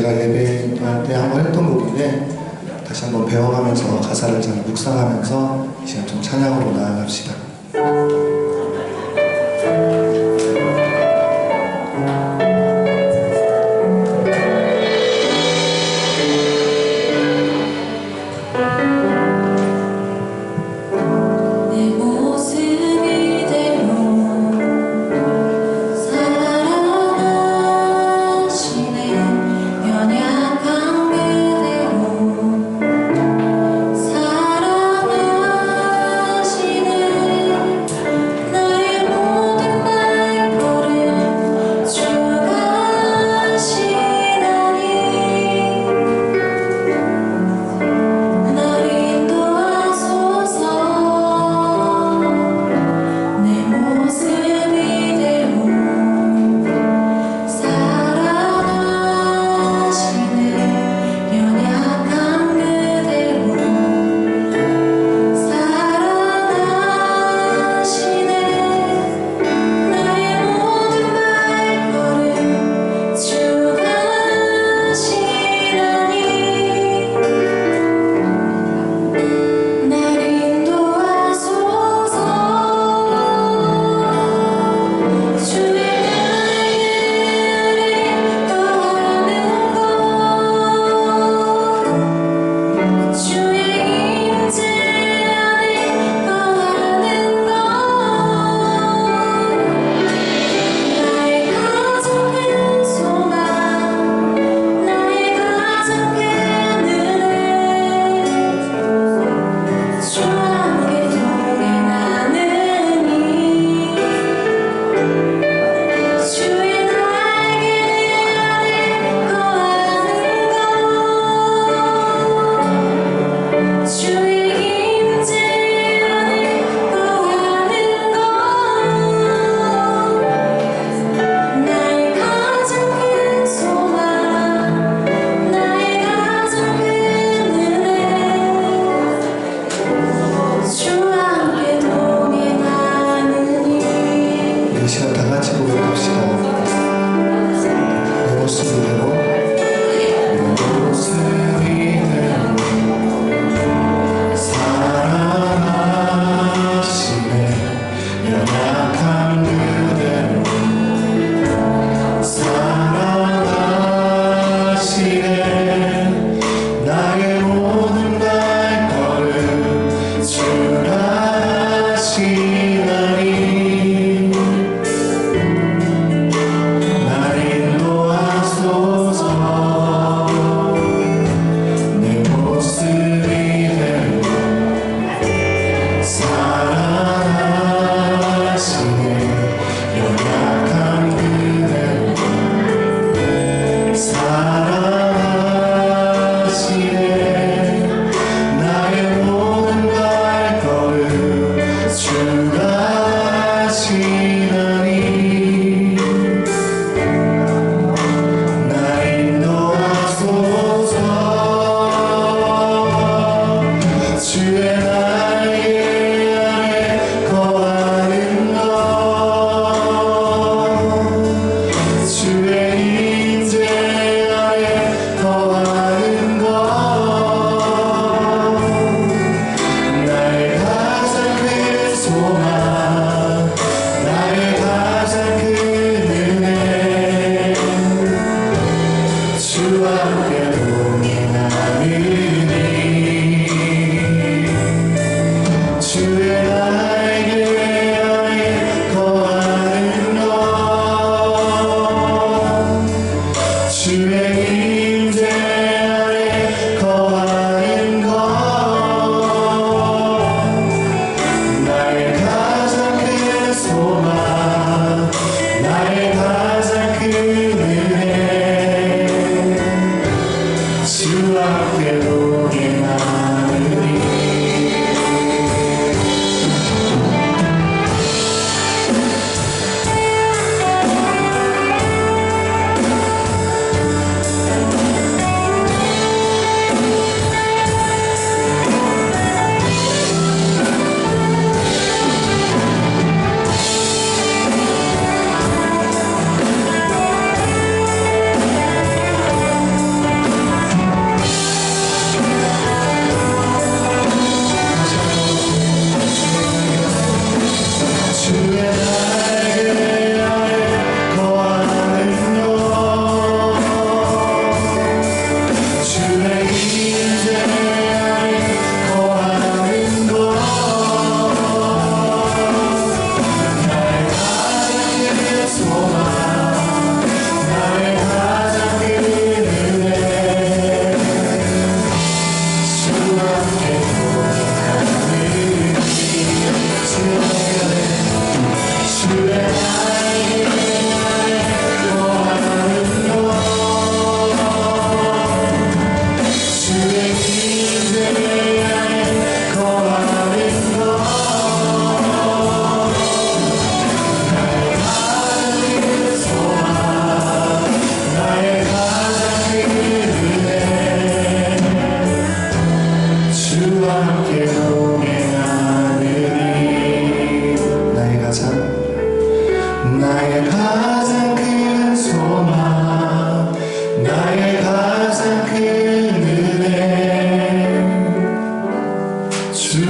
제가 예배할 때 한 번 했던 곡인데 다시 한번 배워가면서 가사를 잘 묵상하면서 이 시간 좀 찬양으로 나아갑시다.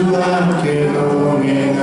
주와 함께 동행하느니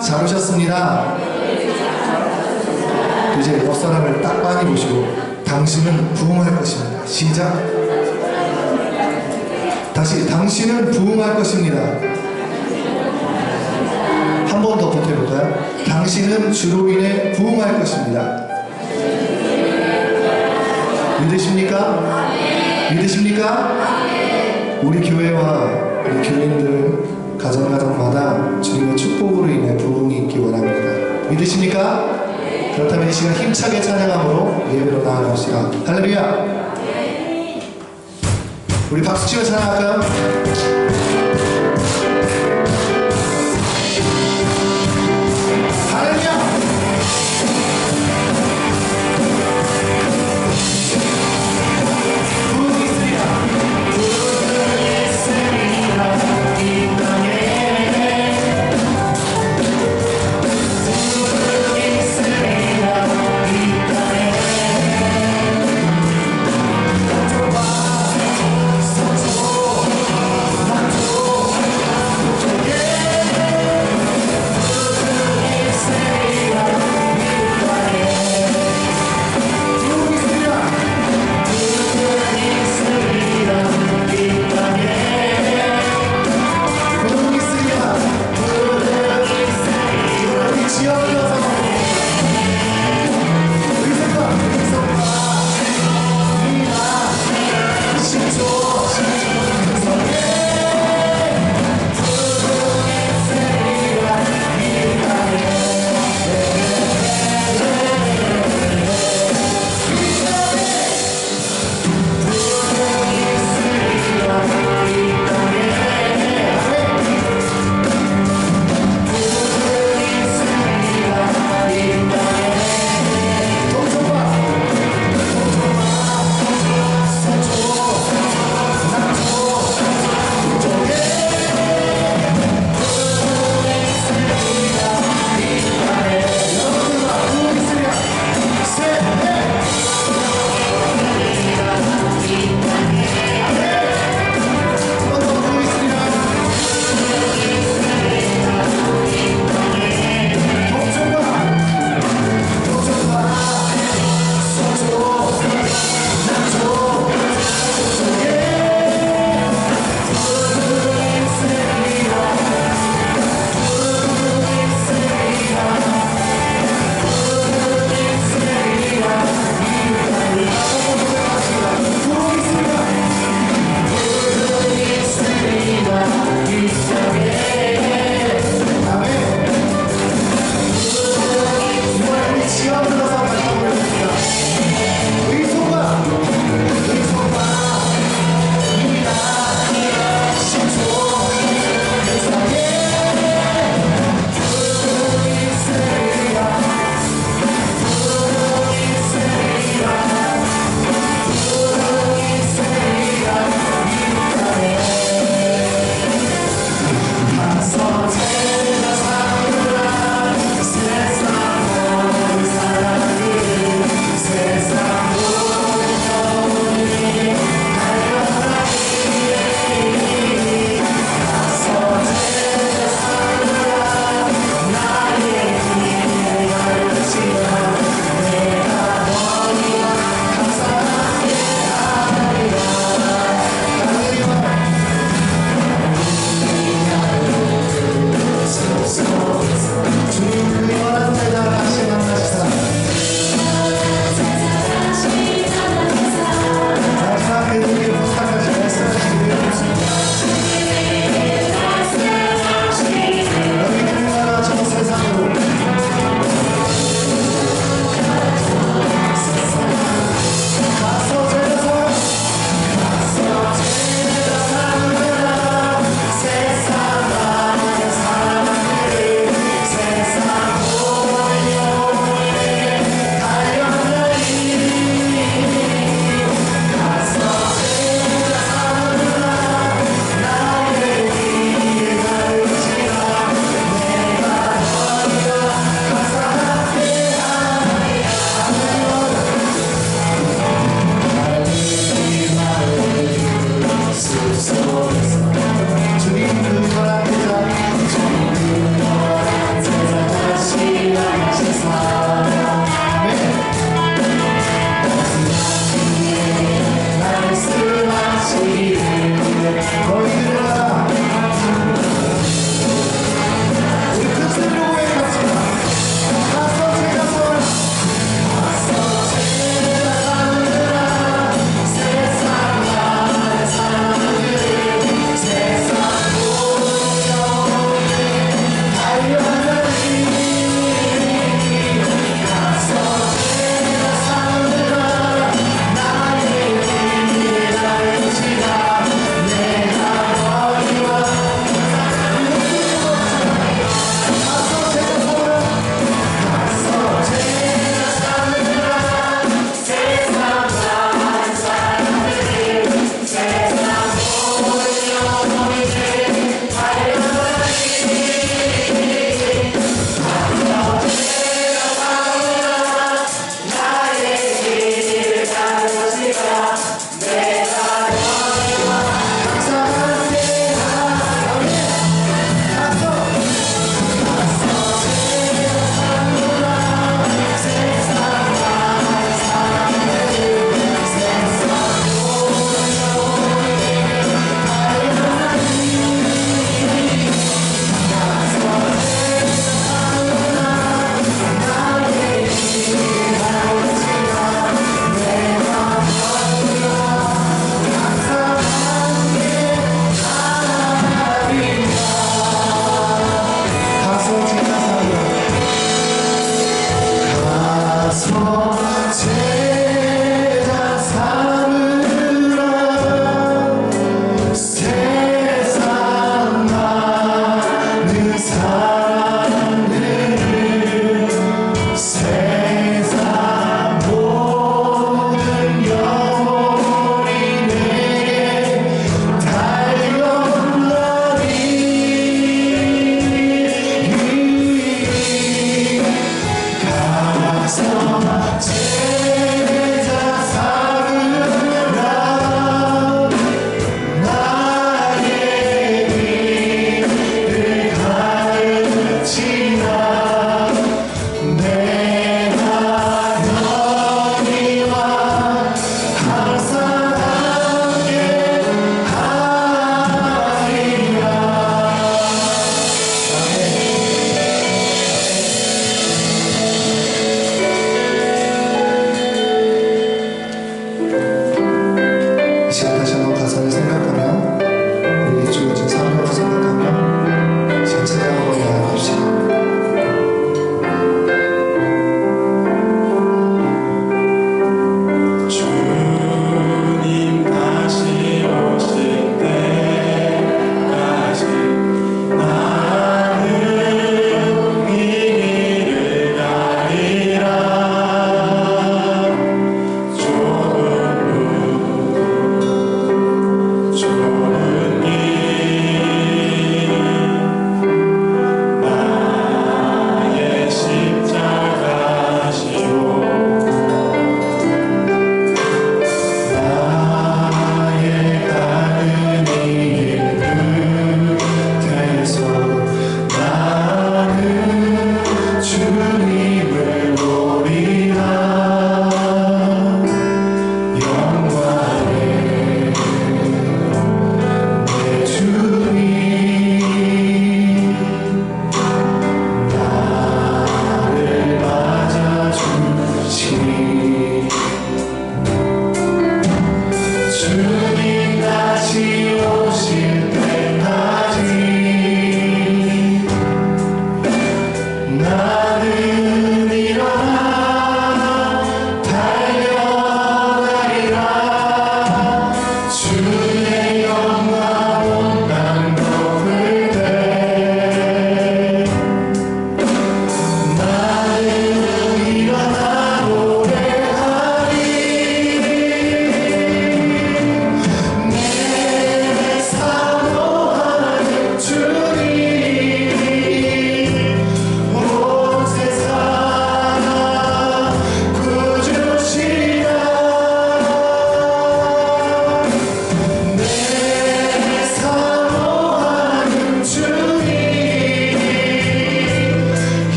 잘 오셨습니다. 이제 옆사람을 딱 많이 보시고 당신은 부흥할 것입니다. 시작. 다시 당신은 부흥할 것입니다. 한 번 더 보태볼까요? 당신은 주로 인해 부흥할 것입니다. 믿으십니까? 믿으십니까? 우리 교회와 우리 교인들 가정가정마다 주님의 축복으로 인해 부흥이 있기 원합니다. 믿으십니까? 그렇다면 이 시간 힘차게 찬양함으로 예배로 나아갑시다. 할렐루야! 우리 박수치며 찬양할까요?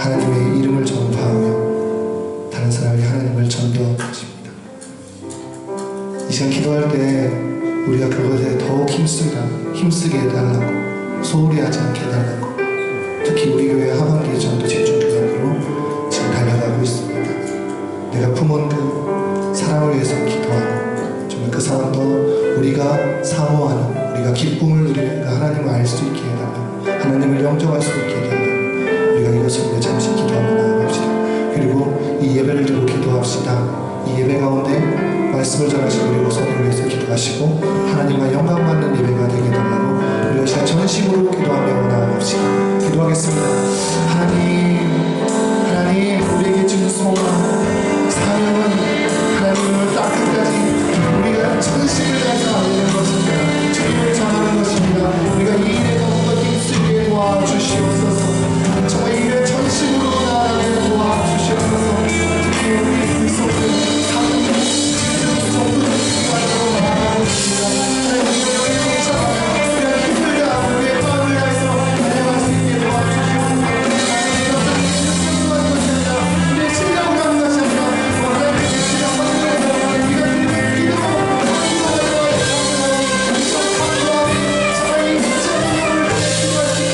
하나님의 이름을 전파하며 다른 사람이 하나님을 전도하는 것입니다. 이 시간 기도할 때 우리가 그것에 더욱 힘쓰라, 힘쓰게 해달라고 소홀히 하지 않게 해달라고 특히 우리 교회 하반기 전도 집중교회로 지금 달려가고 있습니다. 내가 품은 그 사랑을 위해서 기도하고 정말 그 사람도 우리가 사모하는 우리가 기쁨을 누리는 그 하나님을 알 수 있게 해달라고 하나님을 영접할 수 있게 해달라고 우리가 이것을 예배 가운데 말씀을 전하시고 그리고 성을 위해서 기도하시고 하나님과 영광받는 예배가 되게 되라고 우리가 시간 전심으로 기도하며 나아갑시다. 기도하겠습니다. 하나님 하나님 우리에게 주는 소망 사랑은 하나님을 딱 끝까지 우리가 천심을 다해서 알리는 것입니다. 주님을 전하는 것입니다. 우리가 이 일에 더욱더 힘쓰게 도와주시옵소서 정말 이 일에 천심으로 나아가게 도와주시옵소서 주님 Música